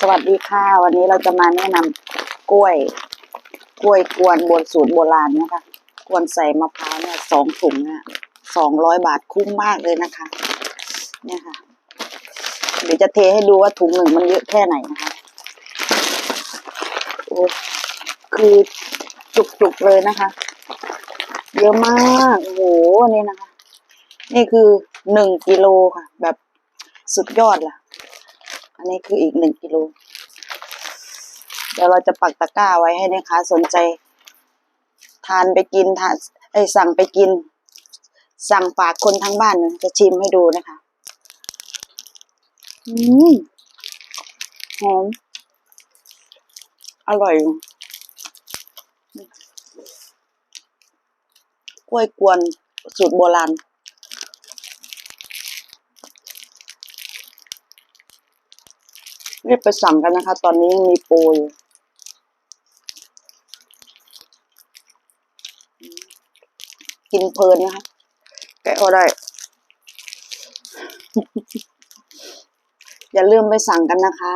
สวัสดีค่ะ วันนี้เราจะมาแนะนำกล้วย กล้วยกวนบนสูตรโบราณนะคะ กวนใส่มะพร้าวเนี่ยสองถุงเนี่ยสองร้อยบาทคุ้มมากเลยนะคะ เนี่ยค่ะ เดี๋ยวจะเทให้ดูว่าถุงหนึ่งมันเยอะแค่ไหนนะคะโอ้คือจุกๆเลยนะคะ เยอะมากโอ้โหนี่นะคะ นี่คือหนึ่งกิโลค่ะ แบบสุดยอดล่ะ อันนี้คืออีกหนึ่งกิโล เดี๋ยวเราจะปักตะกร้าไว้ให้นะคะ สนใจ ทานไปกินทานไอสั่งไปกิน สั่งฝากคนทั้งบ้านจะชิมให้ดูนะคะอืมหอมอร่อย กล้วยกวนสูตรโบราณ รีบไปสั่งกันนะคะ ตอนนี้ยังมีโปรอยู่กินเพลินนะคะ แกะก็ได้ อย่าลืมไปสั่งกันนะคะ